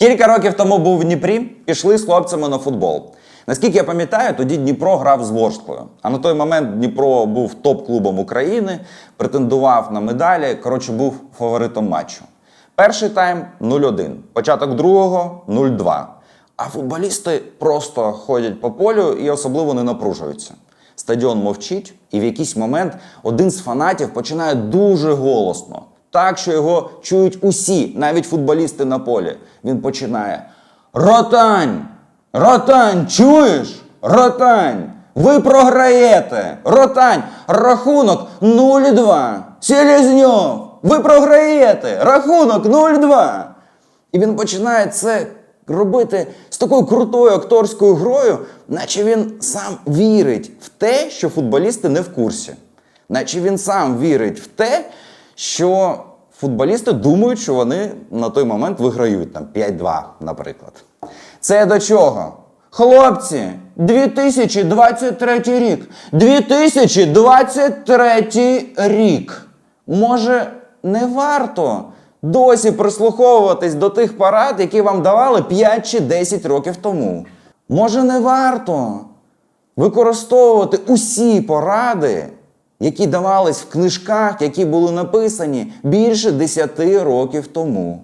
Кілька років тому був в Дніпрі, пішли з хлопцями на футбол. Наскільки я пам'ятаю, тоді Дніпро грав з Ворсклою. А на той момент Дніпро був топ-клубом України, претендував на медалі. Коротше, був фаворитом матчу. Перший тайм 0-1, початок другого 0-2. А футболісти просто ходять по полю і особливо не напружуються. Стадіон мовчить, і в якийсь момент один з фанатів починає дуже голосно. Так, що його чують усі, навіть футболісти на полі. Він починає: Ротань! Ротань, чуєш? Ротань! Ви програєте! Ротань! Рахунок 0-2! Селезньов! Ви програєте! Рахунок 0-2! І він починає це робити з такою крутою акторською грою, наче він сам вірить в те, що футболісти не в курсі. Наче він сам вірить в те, що футболісти думають, що вони на той момент виграють там 5-2, наприклад. Це до чого? Хлопці, 2023 рік. 2023 рік. Може, не варто досі прислуховуватись до тих парад, які вам давали 5 чи 10 років тому. Може, не варто використовувати усі поради, які давались в книжках, які були написані більше 10 років тому.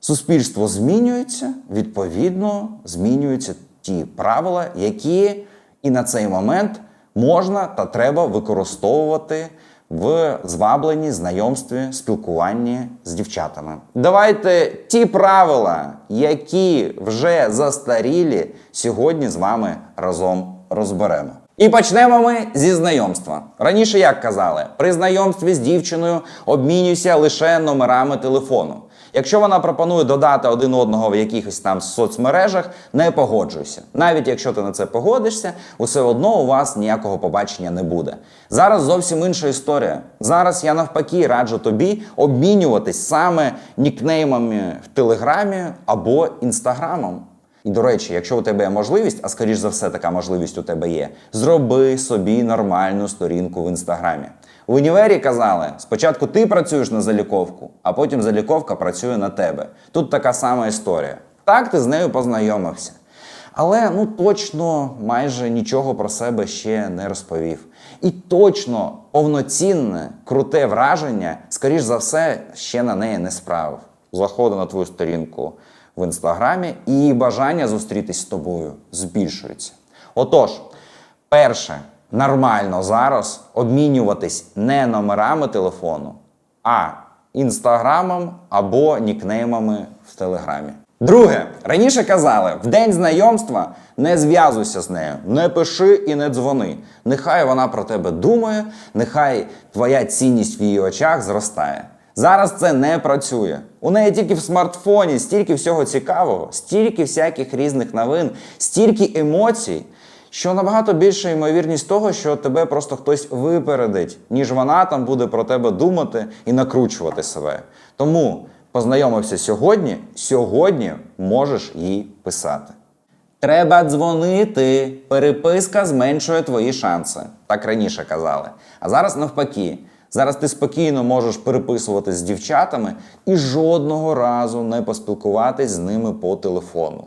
Суспільство змінюється, відповідно, змінюються ті правила, які і на цей момент можна та треба використовувати в звабленні, знайомстві, спілкуванні з дівчатами. Давайте ті правила, які вже застарілі, сьогодні з вами разом розберемо. І почнемо ми зі знайомства. Раніше як казали, при знайомстві з дівчиною обмінюйся лише номерами телефону. Якщо вона пропонує додати один одного в якихось там соцмережах, не погоджуйся. Навіть якщо ти на це погодишся, усе одно у вас ніякого побачення не буде. Зараз зовсім інша історія. Зараз я навпаки раджу тобі обмінюватись саме нікнеймами в Телеграмі або інстаграмом. І до речі, якщо у тебе є можливість, а скоріш за все така можливість у тебе є, зроби собі нормальну сторінку в інстаграмі. В універі казали, спочатку ти працюєш на заліковку, а потім заліковка працює на тебе. Тут така сама історія. Так ти з нею познайомився. Але ну точно майже нічого про себе ще не розповів. І точно повноцінне, круте враження, скоріш за все, ще на неї не справив. Заходи на твою сторінку в інстаграмі, і бажання зустрітись з тобою збільшується. Отож, перше, нормально зараз обмінюватись не номерами телефону, а інстаграмом або нікнеймами в Телеграмі. Друге, раніше казали, в день знайомства не зв'язуйся з нею, не пиши і не дзвони. Нехай вона про тебе думає, нехай твоя цінність в її очах зростає. Зараз це не працює. У неї тільки в смартфоні стільки всього цікавого, стільки всяких різних новин, стільки емоцій, що набагато більша ймовірність того, що тебе просто хтось випередить, ніж вона там буде про тебе думати і накручувати себе. Тому познайомився сьогодні, сьогодні можеш їй писати. Треба дзвонити. Переписка зменшує твої шанси. Так раніше казали. А зараз навпаки. Зараз ти спокійно можеш переписуватись з дівчатами і жодного разу не поспілкуватись з ними по телефону.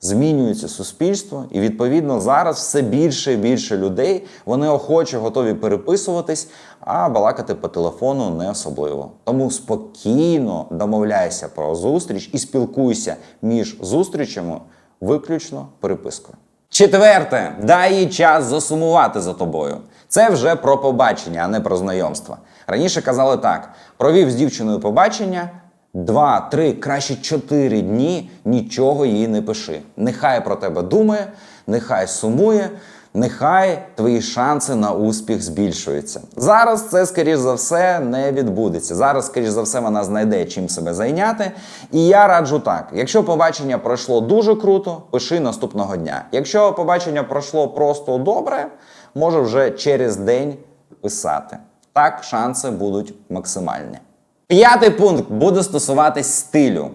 Змінюється суспільство, і відповідно зараз все більше і більше людей вони охоче готові переписуватись, а балакати по телефону не особливо. Тому спокійно домовляйся про зустріч і спілкуйся між зустрічами виключно перепискою. Четверте, дай їй час засумувати за тобою. Це вже про побачення, а не про знайомства. Раніше казали так: провів з дівчиною побачення. Два, три, краще чотири дні нічого їй не пиши. Нехай про тебе думає, нехай сумує, нехай твої шанси на успіх збільшуються. Зараз це, скоріш за все, не відбудеться. Зараз, скоріш за все, вона знайде чим себе зайняти. І я раджу так: якщо побачення пройшло дуже круто, пиши наступного дня. Якщо побачення пройшло просто добре, може вже через день писати. Так шанси будуть максимальні. П'ятий пункт буде стосуватись стилю.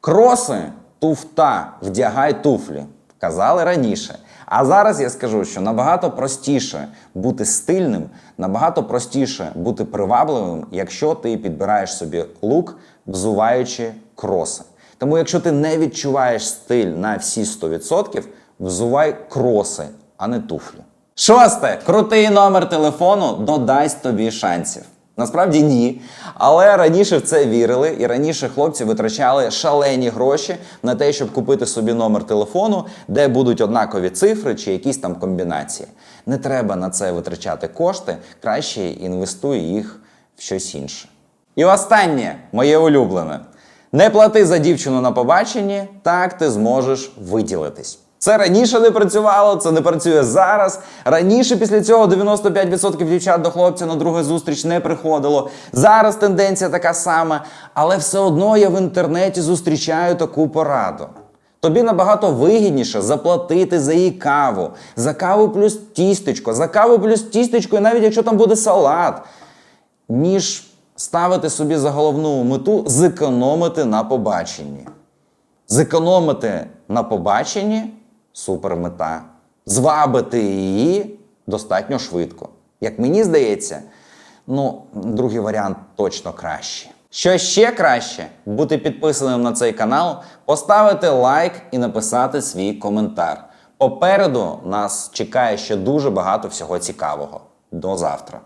Кроси, туфта, вдягай туфлі. Казали раніше. А зараз я скажу, що набагато простіше бути стильним, набагато простіше бути привабливим, якщо ти підбираєш собі лук, взуваючи кроси. Тому, якщо ти не відчуваєш стиль на всі 100%, взувай кроси, а не туфлі. Шосте. Крутий номер телефону додасть тобі шансів. Насправді ні. Але раніше в це вірили, і раніше хлопці витрачали шалені гроші на те, щоб купити собі номер телефону, де будуть однакові цифри чи якісь там комбінації. Не треба на це витрачати кошти, краще інвестуй їх в щось інше. І останнє, моє улюблене. Не плати за дівчину на побаченні, так ти зможеш виділитись. Це раніше не працювало, це не працює зараз. Раніше після цього 95% дівчат до хлопця на другу зустріч не приходило. Зараз тенденція така сама, але все одно я в інтернеті зустрічаю таку пораду. Тобі набагато вигідніше заплатити за її каву, за каву плюс тістечко, за каву плюс тістечко, і навіть якщо там буде салат, ніж ставити собі за головну мету зекономити на побаченні. Зекономити на побаченні супер мета. Звабити її достатньо швидко. Як мені здається, ну, другий варіант точно краще. Що ще краще, бути підписаним на цей канал, поставити лайк і написати свій коментар. Попереду нас чекає ще дуже багато всього цікавого. До завтра.